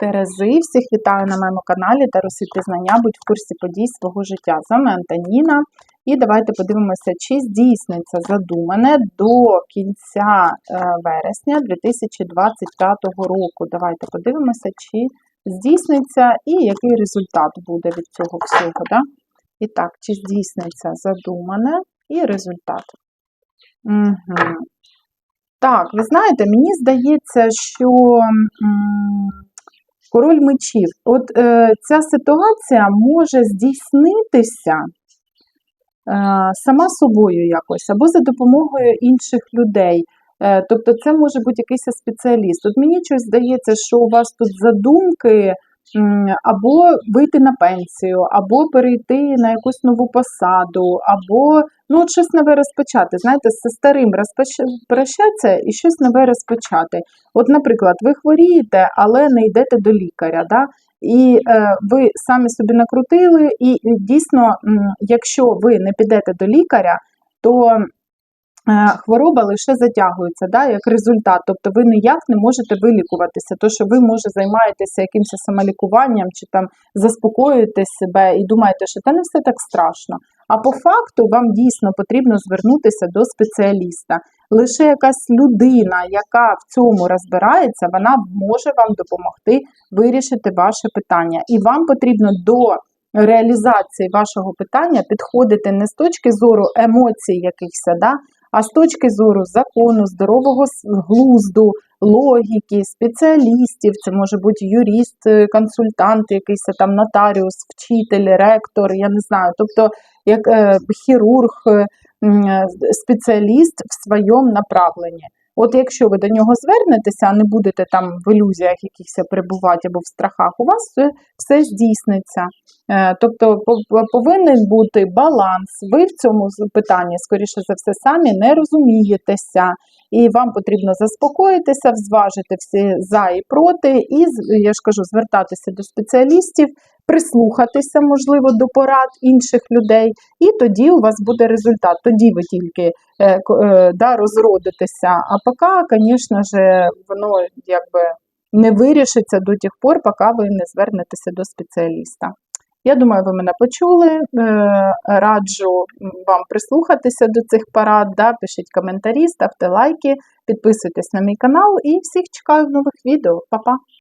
Терези, всіх вітаю на моєму каналі та розсвіти знання, будь в курсі подій свого життя. З вами Антоніна. І давайте подивимося, чи здійсниться задумане до кінця е, вересня 2025 року. Давайте подивимося, чи здійсниться і який результат буде від цього всього. Да? І так, чи здійсниться задумане і результат. Угу. Так, ви знаєте, мені здається, що м, король мечів, от е, ця ситуація може здійснитися е, сама собою якось, або за допомогою інших людей. Е, тобто це може бути якийсь спеціаліст. От мені щось здається, що у вас тут задумки або вийти на пенсію, або перейти на якусь нову посаду, або ну, от щось нове розпочати. Знаєте, з старим розпоч- прощатися і щось нове розпочати. От, наприклад, ви хворієте, але не йдете до лікаря. Да? І е, ви самі собі накрутили, і дійсно, якщо ви не підете до лікаря, то хвороба лише затягується, да, як результат. Тобто ви ніяк не можете вилікуватися, то що ви, може, займаєтеся якимось самолікуванням чи там заспокоюєте себе і думаєте, що та не все так страшно. А по факту вам дійсно потрібно звернутися до спеціаліста. Лише якась людина, яка в цьому розбирається, вона може вам допомогти вирішити ваше питання. І вам потрібно до реалізації вашого питання підходити не з точки зору емоцій якихось, да, а з точки зору закону, здорового глузду, логіки, спеціалістів, це може бути юрист, е, консультант, якийсь там нотаріус, вчитель, ректор, я не знаю, тобто як е, хірург, е, спеціаліст в своєму направленні. От якщо ви до нього звернетеся, а не будете там в ілюзіях якихось перебувати або в страхах, у вас все, здійсниться. Е, Тобто по- по- повинен бути баланс. Ви в цьому питанні, скоріше за все, самі не розумієтеся, і вам потрібно заспокоїтися, зважити всі за і проти, і я ж кажу, звертатися до спеціалістів, прислухатися, можливо, до порад інших людей, і тоді у вас буде результат. Тоді ви тільки е, е, да, розродитеся. А поки, звісно ж, воно якби не вирішиться до тих пор, поки ви не звернетеся до спеціаліста. Я думаю, ви мене почули. Е, Раджу вам прислухатися до цих порад. Да? Пишіть коментарі, ставте лайки, підписуйтесь на мій канал і всіх чекаю в нових відео. Па-па!